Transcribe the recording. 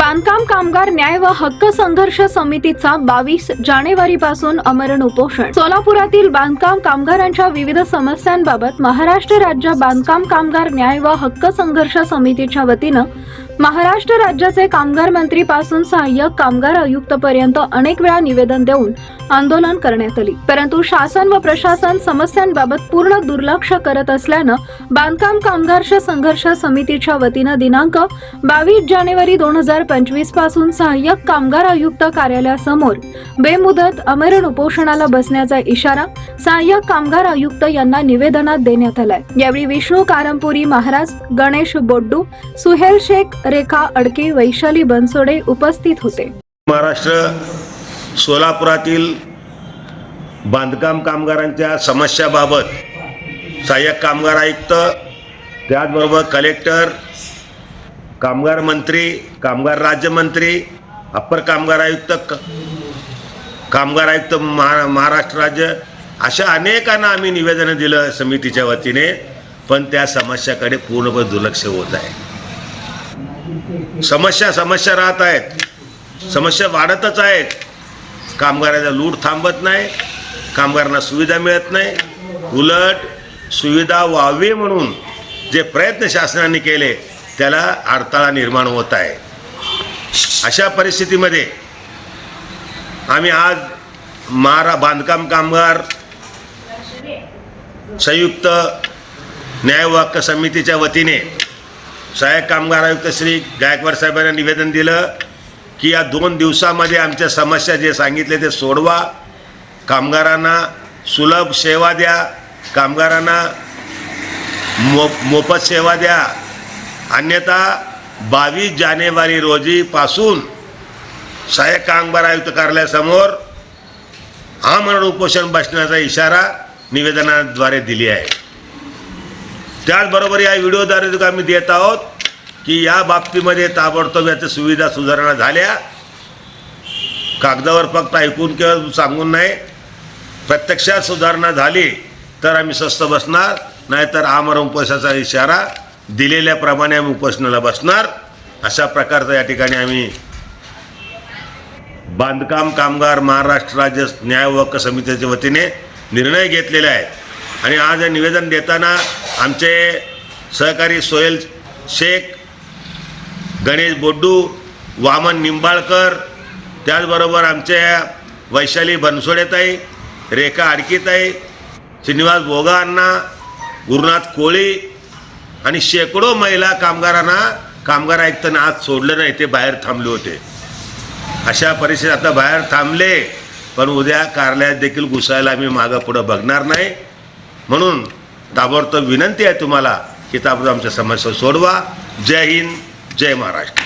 बांधकाम कामगार न्याय व हक्क संघर्ष समितीचा बावीस जानेवारी पासून अमरण उपोषण. सोलापुरातील बांधकाम कामगारांच्या विविध समस्यांबाबत महाराष्ट्र राज्य बांधकाम कामगार न्याय व हक्क संघर्ष समितीच्या वतीनं महाराष्ट्र राज्याचे कामगार मंत्री पासून सहाय्यक कामगार आयुक्त पर्यंत अनेक वेळा निवेदन देऊन आंदोलन करण्यात आली. परंतु शासन व प्रशासन समस्यांबाबत पूर्ण दुर्लक्ष करत असल्यानं बांधकाम कामगार संघर्ष समितीच्या वतीनं दिनांक बावीस जानेवारी दोन हजार पंचवीसपासून सहाय्यक कामगार आयुक्त कार्यालयासमोर बेमुदत अमरण उपोषणाला बसण्याचा इशारा सहाय्यक कामगार आयुक्त यांना निवेदनात देण्यात आलाय. यावेळी विष्णू कारंपुरी महाराज गणेश बोड्डू सुहेल शेख रेखा अडके वैशाली बनसोडे उपस्थित होते. महाराष्ट्र सोलापुरातील बांधकाम कामगारांच्या समस्याबाबत सहाय्यक कामगार आयुक्त त्याचबरोबर कलेक्टर कामगार मंत्री कामगार राज्यमंत्री अप्पर कामगार आयुक्त कामगार आयुक्त महा महाराष्ट्र राज्य अशा अनेकांना आम्ही निवेदनं दिलं समितीच्या वतीने पण त्या समस्याकडे पूर्णपणे दुर्लक्ष होत आहे. समस्या समस्या राहत आहेत. समस्या वाढतच आहेत. कामगाराचा लूट थांबत नाही कामगारांना सुविधा मिळत नाही. उलट सुविधा व्हावी म्हणून जे प्रयत्न शासनाने केले त्याला अडथळा निर्माण होत आहे. अशा परिस्थितीमध्ये आम्ही आज महारा बांधकाम कामगार संयुक्त न्यायवाक्य समितीच्या वतीने सहाय्यक कामगार आयुक्त श्री गायकवाड साहेबांना निवेदन दिलं. की या दोन दिवसामध्ये आमच्या समस्या जे सांगितले ते सोडवा. कामगारांना सुलभ सेवा द्या. कामगारांना मो मोफत सेवा द्या. अन्यथा बावीस जानेवारी रोजीपासून सहाय्यक कामगार आयुक्त कार्यालयासमोर आमरण उपोषण बसण्याचा इशारा निवेदनाद्वारे दिली आहे. त्याचबरोबर या व्हिडिओद्वारे आम्ही देत आहोत की या बाबतीमध्ये ताबडतोब याच्या सुविधा सुधारणा झाल्या. कागदावर फक्त ऐकून किंवा सांगून नाही. प्रत्यक्षात सुधारणा झाली तर आम्ही स्वस्त बसणार नाहीतर आमर उपोषणाचा इशारा दिलेल्याप्रमाणे आम्ही उपोषणाला बसणार. अशा प्रकारचा या ठिकाणी आम्ही बांधकाम कामगार महाराष्ट्र राज्य न्याय हक्क समितीच्या वतीने निर्णय घेतलेले आहेत आणि आज निवेदन देताना आमचे सहकारी सोहेल शेख गणेश बोड्डू वामन निंबाळकर त्याचबरोबर आमच्या वैशाली बनसोडेताई रेखा आडकीताई श्रीनिवास भोगा अण्णा गुरुनाथ कोळी आणि शेकडो महिला कामगारांना कामगार आयुक्तांना आज सोडलं नाही ते बाहेर थांबले होते. अशा परिस्थितीत आता बाहेर थांबले पण उद्या कार्यालयात देखील घुसायला आम्ही मागं पुढं बघणार नाही. म्हणून ताबडतोब विनंती आहे तुम्हाला की ताबडतोब आमच्या समस्या सोडवा. जय हिंद. जय महाराष्ट्र